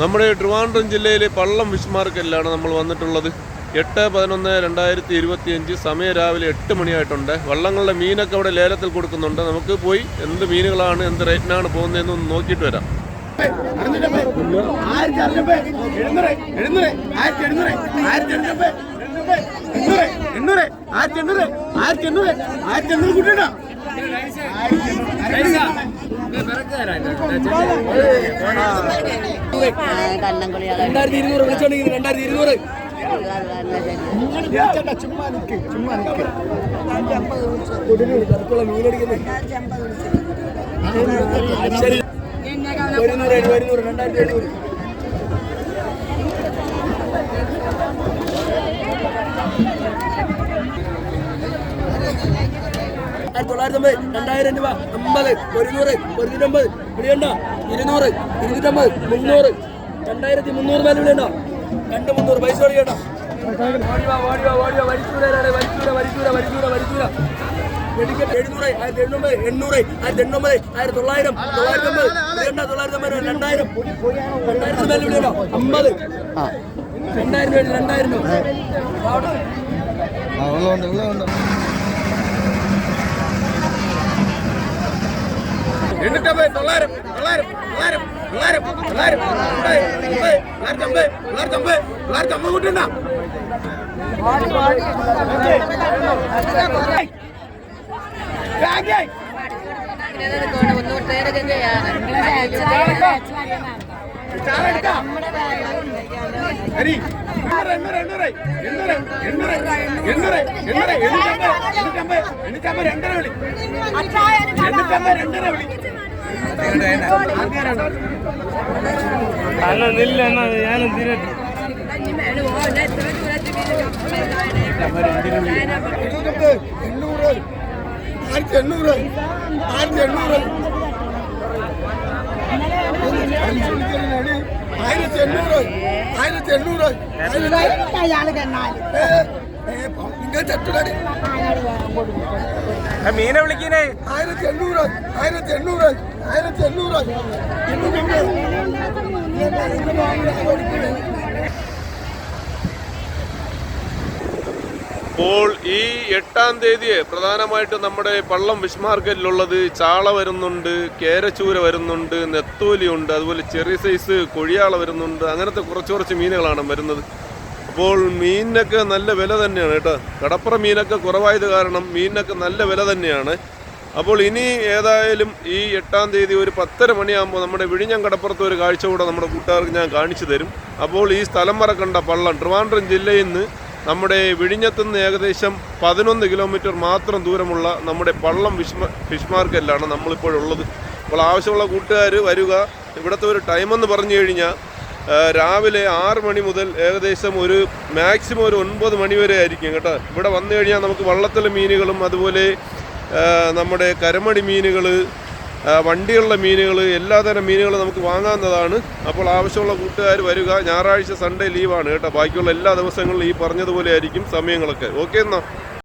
നമ്മുടെ ട്രിവാൻഡ്രം ജില്ലയിലെ പള്ളം ഫിഷ് നമ്മൾ വന്നിട്ടുള്ളത് എട്ട് പതിനൊന്ന് രണ്ടായിരത്തി ഇരുപത്തി അഞ്ച് സമയം രാവിലെ എട്ട് മണിയായിട്ടുണ്ട് വള്ളങ്ങളുടെ മീനൊക്കെ അവിടെ ലേലത്തിൽ കൊടുക്കുന്നുണ്ട് നമുക്ക് പോയി എന്ത് മീനുകളാണ് എന്ത് റേറ്റിനാണ് പോകുന്നതെന്ന് ഒന്ന് നോക്കിയിട്ട് വരാം ആയിരത്തി എണ്ണൂറ് ആയിരത്തി എണ്ണൂറ് ആയിരത്തി എണ്ണൂറ് കണ്ണൻകുളികളെ രണ്ടായിരത്തി ഇരുന്നൂറ് വിളിച്ചോണ്ടെങ്കിൽ രണ്ടായിരത്തി ഇരുന്നൂറ് ചുമ്മാ നിക്ക് ചുമ്മാ മീനടിക്കുന്നത് ഒരുന്നൂറ് ഒരുന്നൂറ് രണ്ടായിരത്തി എഴുന്നൂറ് ആയിരത്തി തൊള്ളായിരത്തി അമ്പത് രണ്ടായിരം രൂപ അമ്പത് ഒരുന്നൂറ് ഒരുന്നൂറ്റമ്പത് വിളിയണ്ട ഇരുന്നൂറ് ഇരുന്നൂറ്റമ്പത് മുന്നൂറ് രണ്ടായിരത്തി മുന്നൂറ് മേലെ വിളിയണ്ട രണ്ട് മുന്നൂറ് പൈസ വിളിയണ്ട. ആയിരത്തി എണ്ണൂറ് ആയിരത്തി എണ്ണൂറ് ആയിരത്തി തൊള്ളായിരം തൊള്ളായിരത്തി അമ്പത് തൊള്ളായിരത്തി അമ്പത് രണ്ടായിരം. രണ്ടായിരത്തി അമ്പത്. രണ്ടായിരം രണ്ടായിരം രൂപ. എണ്ണൂറ്റമ്പത് തൊള്ളായിരം തൊള്ളായിരം തൊള്ളായിരം തൊള്ളായിരം തൊള്ളായിരം തൊള്ളായിരത്തി അമ്പത് തൊള്ളായിരത്തി അമ്പത് തൊള്ളായിരത്തി അമ്പത് കൂട്ടണ്ട ഹരി എണ്ണൂറ് എണ്ണൂറ് എണ്ണൂറ്. എണ്ണൂറ് എണ്ണൂറ് എണ്ണൂറ് എണ്ണൂറ്റമ്പത് എണ്ണൂറ്റമ്പത് രണ്ടര വിളി. എണ്ണൂറ്റമ്പത് രണ്ടര വിളി. അല്ല നില്ല എന്നാ ഞാനും തിരട്ടി എണ്ണൂറ് ആയിരത്തി എണ്ണൂറ്. ആയിരത്തി എണ്ണൂറ് ആയിരത്തി എണ്ണൂറ് ആയിരത്തി എണ്ണൂറ് നിങ്ങൾ ചട്ടുകടി മീനെ വിളിക്കുന്നേ ആയിരത്തി എണ്ണൂറ് ആയിരത്തി എണ്ണൂറ് ആയിരത്തി എണ്ണൂറ് അപ്പോൾ ഈ എട്ടാം തീയതി പ്രധാനമായിട്ടും നമ്മുടെ പള്ളം ഫിഷ് മാർക്കറ്റിലുള്ളത് ചാള വരുന്നുണ്ട് കേരച്ചൂര വരുന്നുണ്ട് നെത്തോലി ഉണ്ട് അതുപോലെ ചെറിയ സൈസ് കൊഴിയാള വരുന്നുണ്ട് അങ്ങനത്തെ കുറച്ച് കുറച്ച് മീനുകളാണ് വരുന്നത്. അപ്പോൾ മീനിനൊക്കെ നല്ല വില തന്നെയാണ് കേട്ടോ. കടപ്പുറ മീനൊക്കെ കുറവായത് കാരണം മീനിനൊക്കെ നല്ല വില തന്നെയാണ്. അപ്പോൾ ഇനി ഏതായാലും ഈ എട്ടാം തീയതി ഒരു പത്തര മണിയാകുമ്പോൾ നമ്മുടെ വിഴിഞ്ഞം കടപ്പുറത്ത് ഒരു കാഴ്ച കൂടെ നമ്മുടെ കൂട്ടുകാർക്ക് ഞാൻ കാണിച്ചു തരും. അപ്പോൾ ഈ സ്ഥലം മറക്കണ്ട പള്ളം ട്രിവാൻഡ്രം ജില്ലയിൽ നിന്ന് നമ്മുടെ വിഴിഞ്ഞത്തു നിന്ന് ഏകദേശം പതിനൊന്ന് കിലോമീറ്റർ മാത്രം ദൂരമുള്ള നമ്മുടെ പള്ളം ഫിഷ് ഫിഷ് മാർക്കറ്റിലാണ് നമ്മളിപ്പോഴുള്ളത്. അപ്പോൾ ആവശ്യമുള്ള കൂട്ടുകാർ വരിക. ഇവിടുത്തെ ഒരു ടൈമെന്ന് പറഞ്ഞു കഴിഞ്ഞാൽ രാവിലെ ആറ് മണി മുതൽ ഏകദേശം ഒരു മാക്സിമം ഒരു ഒൻപത് മണി വരെ ആയിരിക്കും കേട്ടോ. ഇവിടെ വന്നു കഴിഞ്ഞാൽ നമുക്ക് വള്ളത്തിലെ മീനുകളും അതുപോലെ നമ്മുടെ കരമടി മീനുകൾ വണ്ടികളിലെ മീനുകൾ എല്ലാതരം മീനുകൾ നമുക്ക് വാങ്ങാവുന്നതാണ്. അപ്പോൾ ആവശ്യമുള്ള കൂട്ടുകാർ വരിക. ഞായറാഴ്ച സൺഡേ ലീവാണ് കേട്ടോ. ബാക്കിയുള്ള എല്ലാ ദിവസങ്ങളിലും ഈ പറഞ്ഞതുപോലെ ആയിരിക്കും സമയങ്ങളൊക്കെ. ഓക്കെ എന്നാ.